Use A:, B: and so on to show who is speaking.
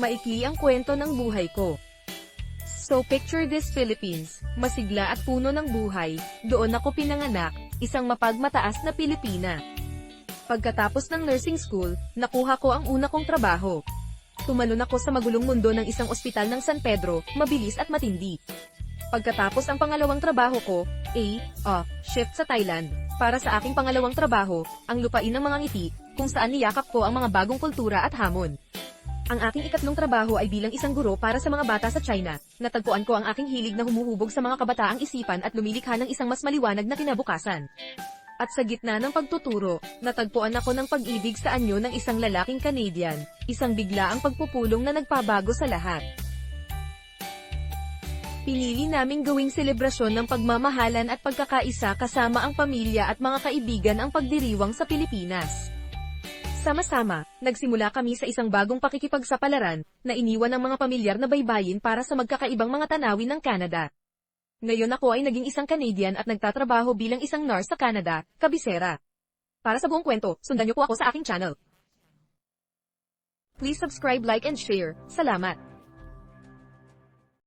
A: Maikli ang kwento ng buhay ko. So picture this Philippines, masigla at puno ng buhay, doon ako pinanganak, isang mapagmataas na Pilipina. Pagkatapos ng nursing school, nakuha ko ang una kong trabaho. Tumalon ako sa magulong mundo ng isang ospital ng San Pedro, mabilis at matindi. Pagkatapos ang pangalawang trabaho ko, A, A, shift sa Thailand. Para sa aking pangalawang trabaho, ang lupain ng mga ngiti, kung saan niyakap ko ang mga bagong kultura at hamon. Ang aking ikatlong trabaho ay bilang isang guro para sa mga bata sa China. Natagpuan ko ang aking hilig na humuhubog sa mga kabataang isipan at lumilikha ng isang mas maliwanag na kinabukasan. At sa gitna ng pagtuturo, natagpuan ako ng pag-ibig sa anyo ng isang lalaking Canadian, isang bigla ang pagpupulong na nagpabago sa lahat. Pinili naming gawing selebrasyon ng pagmamahalan at pagkakaisa kasama ang pamilya at mga kaibigan ang pagdiriwang sa Pilipinas. Sama-sama, nagsimula kami sa isang bagong pakikipagsapalaran, na iniwan ng mga pamilyar na baybayin para sa magkakaibang mga tanawin ng Canada. Ngayon ako ay naging isang Canadian at nagtatrabaho bilang isang nurse sa Canada, Kabisera. Para sa buong kwento, sundan niyo po ako sa aking channel. Please subscribe, like and share. Salamat!